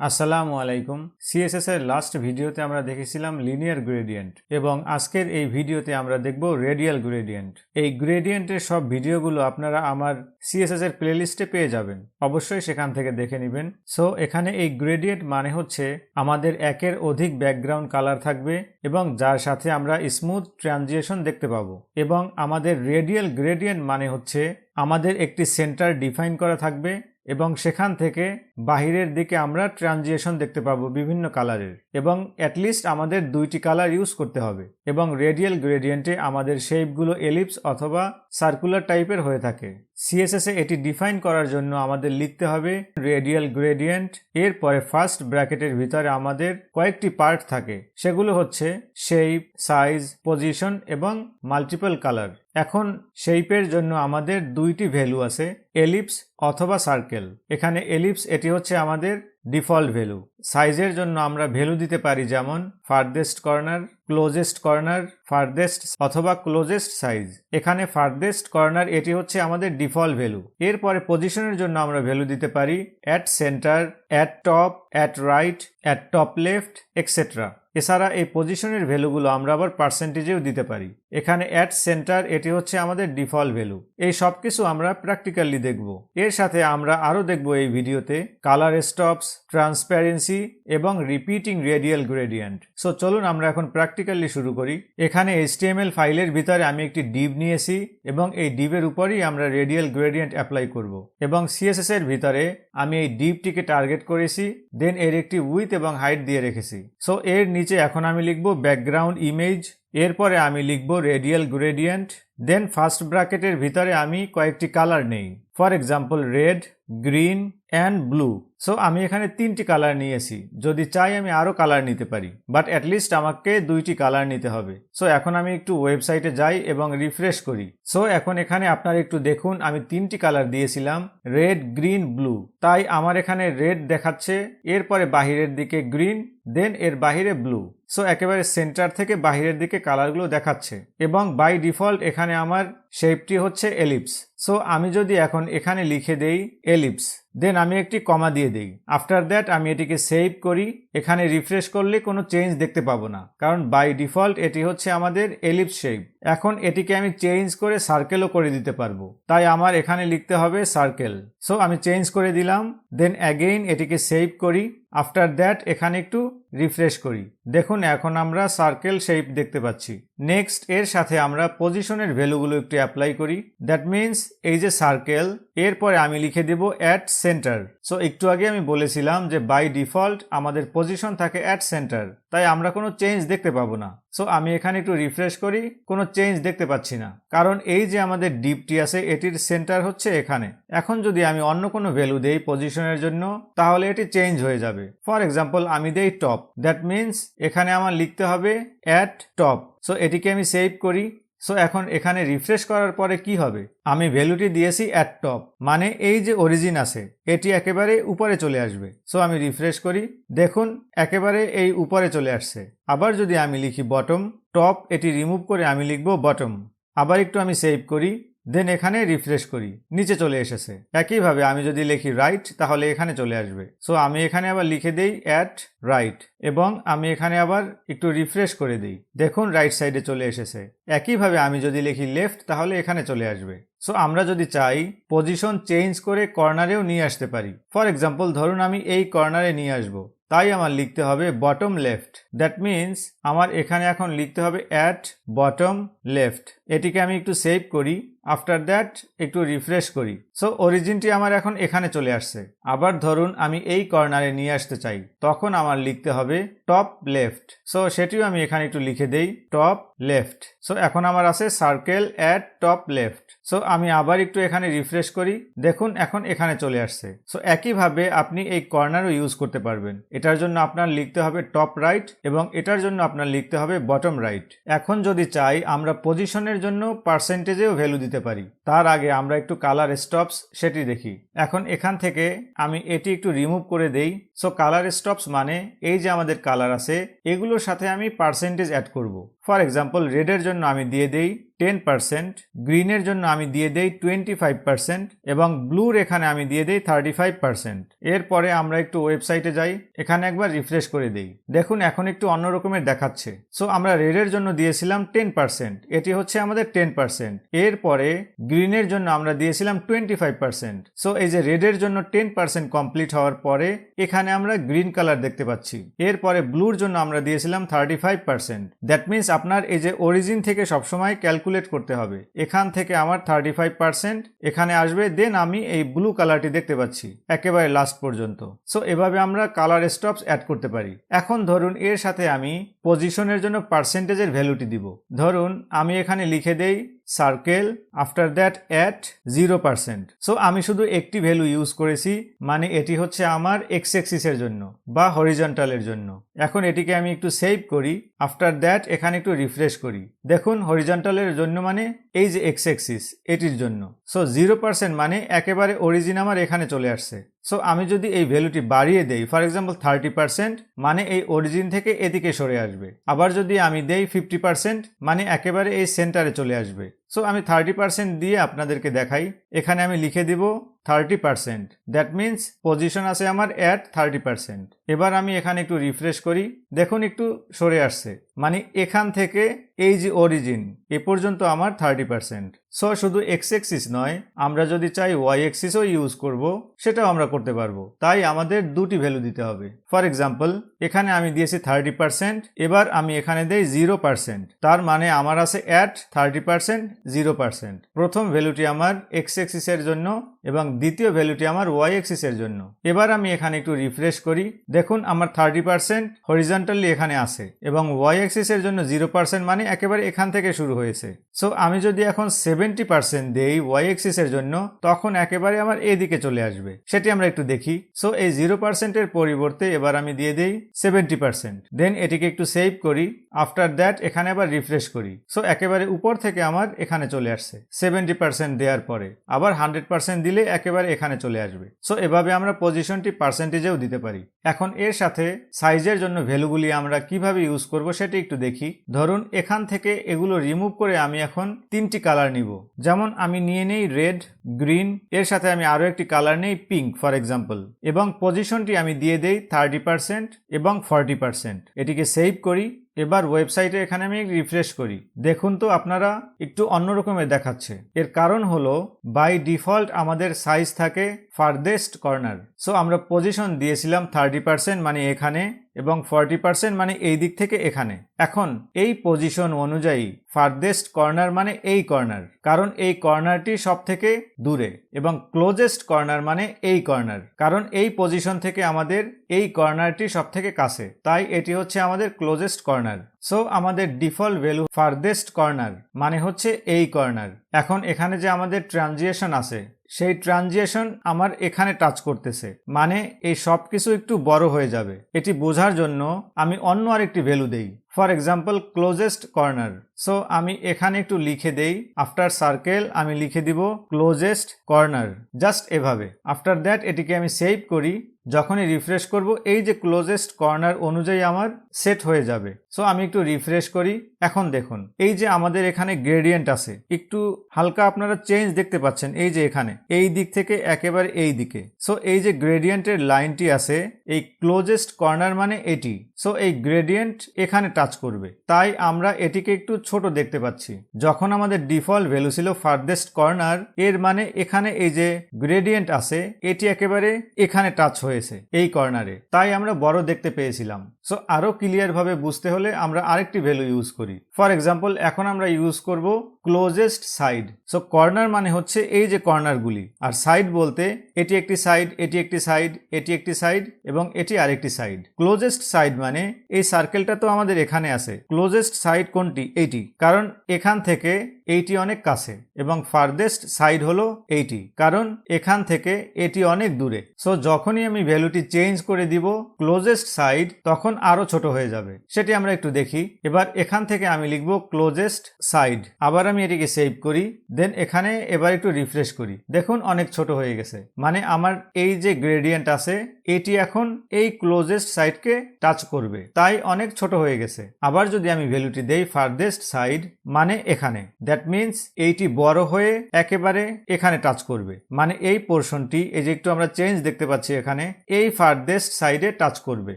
আসসালামু আলাইকুম। সিএসএস এর লাস্ট ভিডিওতে আমরা দেখেছিলাম লিনিয়ার গ্রেডিয়েন্ট এবং আজকের এই ভিডিওতে আমরা দেখব রেডিয়াল গ্রেডিয়েন্ট এই গ্রেডিয়েন্টের সব ভিডিওগুলো আপনারা আমার সিএসএস এর প্লেলিস্টে পেয়ে যাবেন। অবশ্যই সেখান থেকে দেখে নেবেন। সো এখানে এই গ্রেডিয়েন্ট মানে হচ্ছে আমাদের একের অধিক ব্যাকগ্রাউন্ড কালার থাকবে এবং যার সাথে আমরা স্মুথ ট্রানজিশন দেখতে পাবো। এবং আমাদের রেডিয়াল গ্রেডিয়েন্ট মানে হচ্ছে আমাদের একটি সেন্টার ডিফাইন করা থাকবে এবং সেখান থেকে বাহিরের দিকে আমরা ট্রানজিশন দেখতে পাবো বিভিন্ন কালারের এবং অ্যাটলিস্ট আমাদের দুইটি কালার ইউজ করতে হবে এবং রেডিয়াল গ্রেডিয়েন্টে আমাদের শেপগুলো এলিপস অথবা সার্কুলার টাইপের হয়ে থাকে। সিএসএস এ এটি ডিফাইন করার জন্য আমাদের লিখতে হবে রেডিয়াল গ্রেডিয়েন্ট এরপরে ফার্স্ট ব্র্যাকেটের ভিতরে আমাদের কয়েকটি পার্ট থাকে, সেগুলো হচ্ছে শেপ সাইজ পজিশন এবং মাল্টিপল কালার এখন শেপের জন্য আমাদের দুইটি ভ্যালু আছে এলিপস অথবা সার্কেল এখানে এলিপস এটি হচ্ছে আমাদের ডিফল্ট ভ্যালু। সাইজের জন্য আমরা ভ্যালু দিতে পারি যেমন farthest corner, closest corner, farthest অথবা ক্লোজেস্ট সাইজ। এখানে ফার্দেস্ট কর্নার এটি হচ্ছে আমাদের ডিফল্ট ভ্যালু। এরপরে পজিশনের জন্য আমরা ভ্যালু দিতে পারি at centre, at top, at right, at top left etcetera এছাড়া এই পজিশনের ভ্যালুগুলো আমরা আবার পার্সেন্টেজেও দিতে পারি। এখানে অ্যাট সেন্টার এটি হচ্ছে আমাদের ডিফল্ট ভ্যালু। এই সব কিছু আমরা প্র্যাকটিক্যালি দেখব। এর সাথে আমরা আরও দেখব এই ভিডিওতে। কালার স্টপস ট্রান্সপ্যারেন্সি এবং রিপিটিং রেডিয়াল গ্রেডিয়েন্ট সো চলুন আমরা এখন প্র্যাকটিক্যালি শুরু করি। এখানে এইচটিএমএল ফাইলের ভিতরে আমি একটি ডিভ নিয়েছি এবং এই ডিভের উপরই আমরা রেডিয়াল গ্রেডিয়েন্ট অ্যাপ্লাই করব। এবং সিএসএস এর ভিতরে আমি এই ডিভটিকে টার্গেট করেছি দেন এর একটি উইথ এবং হাইট দিয়ে রেখেছি। সো এর নিচে এখন আমি লিখব ব্যাকগ্রাউন্ড ইমেজ এরপরে আমি লিখব রেডিয়াল গ্রেডিয়েন্ট দেন ফার্স্ট ব্র্যাকেটের ভিতরে আমি কয়েকটি কালার নেই। For example red green and blue. So আমি এখানে তিনটি কালার নিয়েছি। যদি চাই আমি আরও কালার নিতে পারি। বাট অ্যাটলিস্ট আমাকে দুইটি কালার নিতে হবে। সো এখন আমি একটু ওয়েবসাইটে যাই এবং রিফ্রেশ করি। সো এখন এখানে আপনারা একটু দেখুন, আমি তিনটি কালার দিয়েছিলাম রেড গ্রিন ব্লু তাই আমার এখানে রেড দেখাচ্ছে, এরপরে বাহিরের দিকে গ্রিন দেন এর বাহিরে ব্লু সো একেবারে সেন্টার থেকে বাহিরের দিকে কালারগুলো দেখাচ্ছে। এবং বাই ডিফল্ট এখানে আমার শেপটি হচ্ছে এলিপস সো আমি যদি এখন এখানে লিখে দেই এলিপস দেন আমি একটি কমা দিয়ে দিই। আফটার দ্যাট আমি এটিকে সেভ করি। এখানে রিফ্রেশ করলে কোনো চেঞ্জ দেখতে পাবো না। কারণ বাই ডিফল্ট এটি হচ্ছে আমাদের এলিপ শেপ এখন এটিকে আমি চেঞ্জ করে সার্কেলও করে দিতে পারব। তাই আমার এখানে লিখতে হবে সার্কেল সো আমি চেঞ্জ করে দিলাম। দেন অ্যাগেইন এটিকে সেভ করি। আফটার দ্যাট এখানে একটু রিফ্রেশ করি। দেখুন, এখন আমরা সার্কেল শেপ দেখতে পাচ্ছি। নেক্সট এর সাথে আমরা পজিশনের ভ্যালুগুলো একটু অ্যাপ্লাই করি। দ্যাট মিন্স এই যে সার্কেল এরপরে আমি লিখে দেব অ্যাট সেন্টার সো একটু আগে আমি বলেছিলাম যে বাই ডিফল্ট আমাদের পজিশন থাকে অ্যাট সেন্টার তাই আমরা কোনো চেঞ্জ দেখতে পাবো না। সো আমি এখানে একটু রিফ্রেশ করি, কোনো চেঞ্জ দেখতে পাচ্ছি না। কারণ এই যে আমাদের ডিপটি আছে, এটির সেন্টার হচ্ছে এখানে। এখন যদি আমি অন্য কোনো ভ্যালু দেই পজিশনের জন্য, তাহলে এটি চেঞ্জ হয়ে যাবে। ফর এক্সাম্পল আমি দেই টপ দ্যাট মিন্স এখানে আমার লিখতে হবে অ্যাট টপ সো এটিকে আমি সেভ করি সো এখন এখানে রিফ্রেশ করার পরে কি হবে? আমি ভ্যালুটি দিয়েছি অ্যাট টপ মানে এই যে অরিজিন আছে, এটি একেবারে উপরে চলে আসবে। সো আমি রিফ্রেশ করি, দেখুন, একেবারে এই উপরে চলে আসছে। আবার যদি আমি লিখি বটম টপ এটি রিমুভ করে আমি লিখব বটম আবার একটু আমি সেভ করি দেন এখানে রিফ্রেশ করি। নিচে চলে এসেছে। একইভাবে আমি যদি লিখি রাইট তাহলে এখানে চলে আসবে। সো আমি এখানে আবার লিখে দেই অ্যাট রাইট এবং আমি এখানে আবার একটু রিফ্রেশ করে দিই। দেখুন রাইট সাইডে চলে এসেছে। একইভাবে আমি যদি লিখি লেফট তাহলে এখানে চলে আসবে। সো আমরা যদি চাই পজিশন চেঞ্জ করে কর্নারেও নিয়ে আসতে পারি। ফর এক্সাম্পল ধরুন আমি এই কর্নারে নিয়ে আসব। তাই আমার লিখতে হবে বটম লেফট দ্যাট মিন্স আমার এখানে এখন লিখতে হবে অ্যাট বটম লেফট এটিকে আমি একটু সেভ করি। আফটার দ্যাট একটু রিফ্রেশ করি। সো অরিজিনটি আমার এখন এখানে চলে আসছে। আবার ধরুন আমি এই কর্নারে নিয়ে আসতে চাই, তখন আমার লিখতে হবে টপ লেফট সো সেটিও আমি এখানে একটু লিখে দেই টপ লেফট সো এখন আমার আছে circle at top left so আমি আবার একটু এখানে রিফ্রেশ করি, দেখুন এখন এখানে চলে আসছে। সো একইভাবে আপনি এই কর্নারও ইউজ করতে পারবেন। এটার জন্য আপনার লিখতে হবে টপ রাইট এবং এটার জন্য আপনার লিখতে হবে বটম রাইট এখন যদি চাই, আমরা পজিশনের জন্য পার্সেন্টেজেও ভ্যালু দিতে পারি। তার আগে আমরা একটু কালার স্টপস সেটি দেখি। এখন এখান থেকে আমি এটি একটু রিমুভ করে দেই। সো কালার স্টপস মানে এই যে আমাদের কালার আছে, এগুলোর সাথে আমি পার্সেন্টেজ অ্যাড করব। ফর এক্সাম্পল রেডের জন্য আমি দিয়ে দেই। টেন পার্সেন্ট গ্রিনের জন্য আমি দিয়ে দেই টোয়েন্টি ফাইভ পার্সেন্ট এবং ব্লুর এখানে আমি দিয়ে দেই থার্টি ফাইভ পার্সেন্ট এরপরে আমরা একটু ওয়েবসাইটে যাই, এখানে একবার রিফ্রেশ করে দেই। দেখুন, এখন একটু অন্য রকমের দেখাচ্ছে। সো আমরা রেডের জন্য দিয়েছিলাম টেন পার্সেন্ট এটি হচ্ছে আমাদের টেন পার্সেন্ট এরপরে গ্রিনের জন্য আমরা দিয়েছিলাম টোয়েন্টি ফাইভ পার্সেন্ট সো এই যে রেডের জন্য টেন পার্সেন্ট কমপ্লিট হওয়ার পরে, এখানে আমরা গ্রিন কালার দেখতে পাচ্ছি। এরপরে ব্লুর জন্য আমরা দিয়েছিলাম thirty five percent that means আপনার এই যে অরিজিন থেকে সবসময় ক্যালকুলেট করতে হবে। এখান থেকে আমার থার্টি ফাইভ পার্সেন্ট এখানে আসবে দেন আমি এই ব্লু কালারটি দেখতে পাচ্ছি, একেবারে লাস্ট পর্যন্ত। সো এভাবে আমরা কালার স্টপস অ্যাড করতে পারি। এখন ধরুন, এর সাথে আমি পজিশনের জন্য পার্সেন্টেজের ভ্যালুটি দিব। ধরুন, আমি এখানে লিখে দেই circle after that at zero percent so আমি শুধু একটি ভ্যালু ইউজ করেছি মানে এটি হচ্ছে আমার এক্স এক্সিসের জন্য, বা হরিজন্টালের জন্য। এখন এটিকে আমি একটু সেভ করি আফটার দ্যাট এখানে একটু রিফ্রেশ করি। দেখুন হরিজন্টালের জন্য মানে এই যে এক্স এক্সিস এটির জন্য। সো জিরো পার্সেন্ট মানে একেবারে অরিজিন আমার এখানে চলে আসছে। সো আমি যদি এই ভ্যালুটি বাড়িয়ে দেই ফর এক্সাম্পল থার্টি পার্সেন্ট মানে এই অরিজিন থেকে এদিকে সরে আসবে। আবার যদি আমি দেই ফিফটি পার্সেন্ট মানে একেবারে এই সেন্টারে চলে আসবে। সো আমি থার্টি পার্সেন্ট দিয়ে আপনাদেরকে দেখাই। এখানে আমি লিখে দিব thirty percent that means position আছে আমার অ্যাট থার্টি পার্সেন্ট এবার আমি এখানে একটু রিফ্রেশ করি। দেখুন, একটু সরে আসছে। মানে এখান থেকে এই যে অরিজিন এ পর্যন্ত আমার থার্টি পার্সেন্ট সো শুধু এক্স এক্সিস নয়, আমরা যদি চাই ওয়াই এক্সিসও ইউজ করব, সেটাও আমরা করতে পারব। তাই আমাদের দুটি ভ্যালু দিতে হবে। ফর এক্সাম্পল এখানে আমি দিয়েছি থার্টি পার্সেন্ট এবার আমি এখানে দেই জিরো পার্সেন্ট তার মানে আমার আছে at thirty percent zero percent প্রথম ভ্যালুটি আমার এক্স এক্সিসের জন্য এবং দ্বিতীয় ভ্যালুটি আমার ওয়াই এক্সিসের জন্য। এবার আমি এখানে একটু রিফ্রেশ করি। দেখুন, আমার থার্টি পার্সেন্ট হরিজন্টালি এখানে আছে এবং ওয়াই এক্সিসের জন্য জিরো পার্সেন্ট মানে একেবারে এখান থেকে শুরু হয়েছে। সো আমি যদি এখন সেভেন্টি পার্সেন্ট দেই ওয়াই এক্সিসের জন্য, তখন একেবারে আমার এদিকে চলে আসবে। সেটি আমরা একটু দেখি। সো এই জিরো পার্সেন্টের পরিবর্তে এবার আমি দিয়ে দেই সেভেন্টি পার্সেন্ট দেন এটিকে একটু সেভ করি। আফটার দ্যাট এখানে আবার রিফ্রেশ করি। সো একেবারে উপর থেকে আমার এখানে চলে আসছে। সেভেন্টি পার্সেন্ট দেওয়ার পরে। আবার হান্ড্রেড পার্সেন্ট দিলে একেবারে এখানে চলে আসবে। সো এভাবে আমরা পজিশনটি পার্সেন্টেজেও দিতে পারি। এখন এর সাথে সাইজের জন্য ভ্যালুগুলি আমরা কীভাবে ইউজ করব সেটি একটু দেখি। ধরুন, এখান থেকে এগুলো রিমুভ করে আমি এখন তিনটি কালার নিব। যেমন, আমি নিয়ে নেই রেড গ্রিন এর সাথে আমি আরও একটি কালার নেই পিঙ্ক ফর এক্সাম্পল এবং পজিশনটি আমি দিয়ে দেই থার্টি পার্সেন্ট এবং ফর্টি পার্সেন্ট এটিকে সেভ করি। এবার ওয়েবসাইটে এখানে আমি রিফ্রেশ করি। দেখুন তো, আপনারা একটু অন্যরকমের দেখাচ্ছে। এর কারণ হলো বাই ডিফল্ট আমাদের সাইজ থাকে ফার্দেস্ট কর্নার সো আমরা পজিশন দিয়েছিলাম থার্টি পার্সেন্ট মানে এখানে এবং ফর্টি পার্সেন্ট মানে এই দিক থেকে এখানে। এখন, এই পজিশন অনুযায়ী ফার্দেস্ট কর্নার মানে এই কর্নার কারণ এই কর্নারটি সব থেকে দূরে, এবং ক্লোজেস্ট কর্নার মানে এই কর্নার কারণ এই পজিশন থেকে আমাদের এই কর্নারটি সব থেকে কাছে, তাই এটি হচ্ছে আমাদের ক্লোজেস্ট কর্নার সো আমাদের ডিফল্ট ভ্যালু ফার্দেস্ট কর্নার মানে হচ্ছে এই কর্নার এখন এখানে যে আমাদের ট্রানজিয়েশন আছে সেই ট্রানজিয়েশন আমার এখানে টাচ করতেছে। মানে এই সব কিছু একটু বড় হয়ে যাবে। এটি বোঝার জন্য আমি অন্য আরেকটি ভ্যালু দেই। For example, closest corner. So, আমি এখানে একটু লিখে দেই। আফটার সার্কেল আমি লিখে দিব ক্লোজেস্ট কর্নার। জাস্ট এভাবে। আফটার দ্যাট, এটিকে আমি সেভ করি। যখনই রিফ্রেশ করব, এই যে ক্লোজেস্ট কর্নার অনুযায়ী আমার সেট হয়ে যাবে। সো আমি একটু রিফ্রেশ করি। এখন দেখুন, এই যে আমাদের এখানে গ্রেডিয়েন্ট আছে, একটু হালকা আপনারা চেঞ্জ দেখতে পাচ্ছেন, এই যে এখানে, এই দিক থেকে একেবারে এই দিকে। সো এই যে গ্রেডিয়েন্টের লাইনটি আছে, এই ক্লোজেস্ট কর্নার মানে এটি। সো এই গ্রেডিয়েন্ট এখানে টাচ করবে। তাই আমরা এটিকে একটু ছোট দেখতে পাচ্ছি। যখন আমাদের ডিফল্ট ভ্যালু ছিল ফার্দেস্ট কর্নার এর মানে এখানে এই যে গ্রেডিয়েন্ট আছে, এটি একেবারে এখানে টাচ হয়েছে, এই কর্নারে তাই আমরা বড় দেখতে পেয়েছিলাম। সো আরও ক্লিয়ারভাবে বুঝতে হলে আমরা আরেকটি ভ্যালু ইউজ করি। ফর এক্সাম্পল এখন আমরা ইউজ করব ক্লোজেস্ট সাইড সো কর্নার মানে হচ্ছে এই যে কর্নারগুলি আর সাইড বলতে এটি একটি সাইড এটি একটি সাইড এটি একটি সাইড এবং এটি আরেকটি সাইড ক্লোজেস্ট সাইড মানে এই সার্কেলটা তো আমাদের এখানে আছে। ক্লোজেস্ট সাইড কোনটি? এইটি। কারণ এখান থেকে এইটি অনেক কাছে এবং ফার্দেস্ট সাইড হলো এইটি। কারণ এখান থেকে এটি অনেক দূরে। সো যখনই আমি ভ্যালুটি চেঞ্জ করে দিব ক্লোজেস্ট সাইড তখন আরও ছোট হয়ে যাবে। সেটি আমরা একটু দেখি। এবার এখান থেকে আমি লিখব ক্লোজেস্ট সাইড আবার আমি এটিকে সেভ করি। দেন এখানে এবার একটু রিফ্রেশ করি। দেখুন, অনেক ছোট হয়ে গেছে। মানে আমার এই যে গ্রেডিয়েন্ট আছে এটি এখন এই ক্লোজেস্ট সাইডকে টাচ করবে। তাই অনেক ছোট হয়ে গেছে। আবার যদি আমি ভ্যালুটি দেই ফার্দেস্ট সাইড মানে এখানে। দ্যাট মিনস এইটি বড় হয়ে একেবারে এখানে টাচ করবে। মানে এই পোর্শনটি এই যে একটু আমরা চেঞ্জ দেখতে পাচ্ছি এখানে, এই ফার্দেস্ট সাইডে টাচ করবে।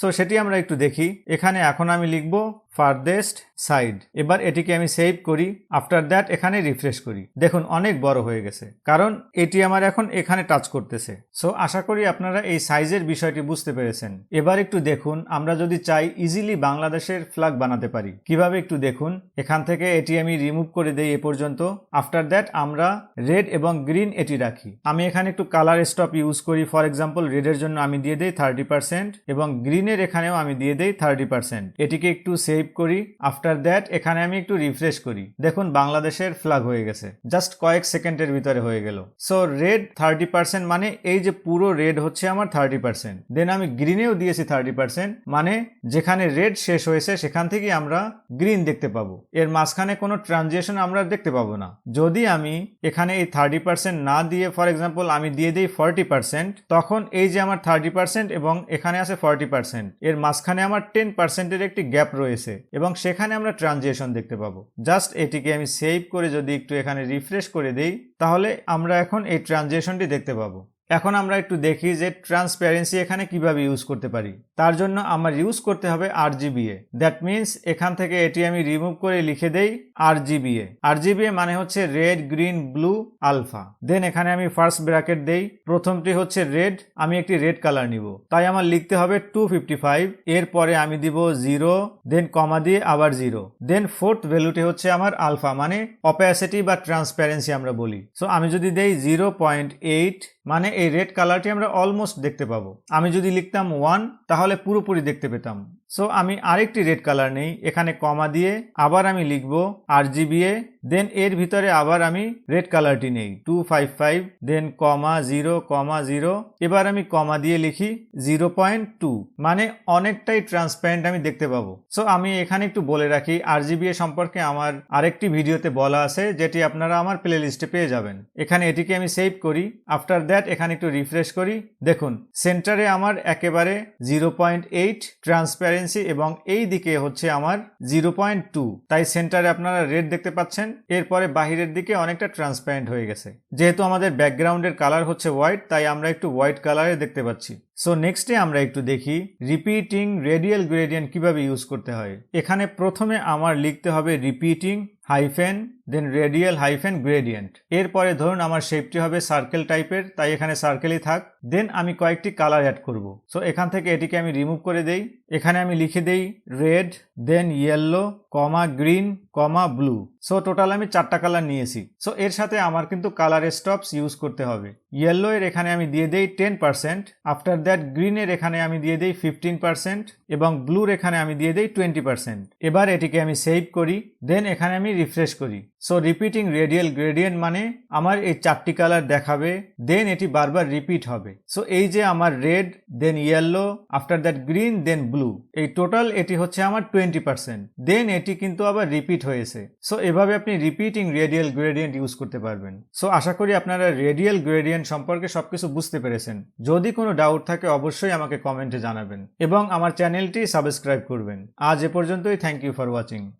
সো সেটি আমরা একটু দেখি। এখানে এখন আমি লিখব ফার্দেস্ট সাইড এবার এটিকে আমি সেভ করি। আফটার দ্যাট এখানে রিফ্রেশ করি। দেখুন, অনেক বড় হয়ে গেছে। কারণ এটি আমার এখন এখানে টাচ করতেছে। সো আশা করি আপনারা এই সাইজের বিষয়টি বুঝতে পেরেছেন। এবার একটু দেখুন, আমরা যদি চাই ইজিলি বাংলাদেশের ফ্ল্যাগ বানাতে পারি। কীভাবে একটু দেখুন? এখান থেকে এটি আমি রিমুভ করে দেই এ পর্যন্ত। আফটার দ্যাট আমরা রেড এবং গ্রিন এটি রাখি। আমি এখানে একটু কালার স্টপ ইউজ করি। ফর এক্সাম্পল রেডের জন্য আমি দিয়ে দেই থার্টি পার্সেন্ট এবং গ্রিনের এখানেও আমি দিয়ে দেই থার্টি পার্সেন্ট এটিকে একটু সেভ করি। আফটার দ্যাট এখানে আমি একটু রিফ্রেশ করি। দেখুন, বাংলাদেশের ফ্ল্যাগ হয়ে গেছে। জাস্ট কয়েক সেকেন্ডের ভিতরে হয়ে গেল। সো রেড থার্টি পার্সেন্ট মানে এই যে পুরো রেড হচ্ছে আমার থার্টি পার্সেন্ট দেন আমি গ্রিনেও দিয়েছি থার্টি পার্সেন্ট মানে যেখানে রেড শেষ হয়েছে, সেখান থেকে আমরা গ্রিন দেখতে পাবো। এর মাঝখানে কোনো ট্রানজেকশন আমরা দেখতে পাবো না। যদি আমি এখানে এই থার্টি পার্সেন্ট না দিয়ে ফর এক্সাম্পল আমি দিয়ে দিই ফর্টি পার্সেন্ট তখন এই যে আমার থার্টি পার্সেন্ট এবং এখানে আছে ফর্টি পার্সেন্ট এর মাঝখানে আমার টেন পার্সেন্টের একটি গ্যাপ রয়েছে এবং সেখানে আমরা ট্রানজেকশন দেখতে পাবো। জাস্ট এটিকে আমি সেভ করে যদি একটু এখানে রিফ্রেশ করে দেই, তাহলে আমরা এখন এই ট্রানজেকশনটি দেখতে পাবো। এখন আমরা একটু দেখি যে ট্রান্সপারেন্সি এখানে কীভাবে ইউজ করতে পারি। তার জন্য আমার ইউজ করতে হবে আর জিবিএ দ্যাট মিনস এখান থেকে এটি আমি রিমুভ করে লিখে দেই আর জিবিএ আর জিবিএ মানে হচ্ছে red green blue alpha then এখানে আমি ফার্স্ট ব্র্যাকেট দেই। প্রথমটি হচ্ছে রেড আমি একটি রেড কালার নিব। তাই আমার লিখতে হবে টু ফিফটি ফাইভ এরপরে আমি দিব জিরো দেন কমা দিয়ে আবার জিরো দেন ফোর্থ ভ্যালুটি হচ্ছে আমার আলফা মানে অপ্যাসিটি বা ট্রান্সপারেন্সি আমরা বলি। সো আমি যদি দেই জিরো পয়েন্ট এইট মানে এই রেড কালারটি আমরা অলমোস্ট দেখতে পাবো। আমি যদি লিখতাম ওয়ান তাহলে পুরোপুরি দেখতে পেতাম। সো আমি আরেকটি রেড কালার নেই। এখানে কমা দিয়ে আবার আমি লিখব আর জিবিএ দেন এর ভিতরে আবার আমি রেড কালারটি নেই। Two five five then comma zero comma zero এবার আমি কমা দিয়ে লিখি জিরো পয়েন্ট টু মানে অনেকটাই ট্রান্সপারেন্ট আমি দেখতে পাবো। সো আমি এখানে একটু বলে রাখি আর জিবিএ সম্পর্কে আমার আরেকটি ভিডিওতে বলা আছে, যেটি আপনারা আমার প্লে লিস্টে পেয়ে যাবেন। এখানে এটিকে আমি সেভ করি। আফটার দ্যাট এখানে একটু রিফ্রেশ করি। দেখুন সেন্টারে আমার একেবারে জিরো পয়েন্ট এইট ট্রান্সপারেন্সি এবং এই দিকে হচ্ছে আমার জিরো পয়েন্ট টু তাই সেন্টারে আপনারা রেড দেখতে পাচ্ছেন। এরপরে বাহিরের দিকে অনেকটা ট্রান্সপারেন্ট হয়ে গেছে। যেহেতু আমাদের ব্যাকগ্রাউন্ডের কালার হচ্ছে হোয়াইট তাই আমরা একটু হোয়াইট কালারে দেখতে পাচ্ছি। সো নেক্সটে আমরা একটু দেখি রিপিটিং রেডিয়াল গ্রেডিয়েন্ট কীভাবে ইউজ করতে হয়। এখানে প্রথমে আমার লিখতে হবে repeating hyphen then radial hyphen gradient এরপরে ধরুন আমার শেপটি হবে সার্কেল টাইপের তাই এখানে সার্কেলই থাক। দেন আমি কয়েকটি কালার অ্যাড করব। সো এখান থেকে এটিকে আমি রিমুভ করে দেই। এখানে আমি লিখে দেই red then yellow comma green comma blue so total আমি চারটা কালার নিয়েছি। সো এর সাথে আমার কিন্তু কালার স্টপস ইউজ করতে হবে। ইয়েলো এর এখানে আমি দিয়ে দেই টেন পার্সেন্ট আফটার দ্যাট গ্রিনের এখানে আমি দিয়ে দিই ফিফটিন পার্সেন্ট এবং ব্লুর এখানে আমি দিয়ে দিই টোয়েন্টি পার্সেন্ট এবার এটিকে আমি সেভ করি দেন এখানে আমি রিফ্রেশ করি। সো রিপিটিং রেডিয়াল গ্রেডিয়েন্ট মানে আমার এই চারটি কালার দেখাবে দেন এটি বারবার রিপিট হবে। সো এই যে আমার red then yellow after that green then blue এই টোটাল এটি হচ্ছে আমার টোয়েন্টি পার্সেন্ট দেন এটি কিন্তু আবার রিপিট হয়েছে। সো এভাবে আপনি রিপিটিং রেডিয়াল গ্রেডিয়েন্ট ইউজ করতে পারবেন। সো আশা করি আপনারা রেডিয়াল গ্রেডিয়েন্ট সম্পর্কে সবকিছু বুঝতে পেরেছেন। যদি কোনো ডাউট থাকে, অবশ্যই আমাকে কমেন্টে জানাবেন। এবং আমার চ্যানেলটি সাবস্ক্রাইব করবেন। আজ এ পর্যন্তই থ্যাংক ইউ ফর ওয়াচিং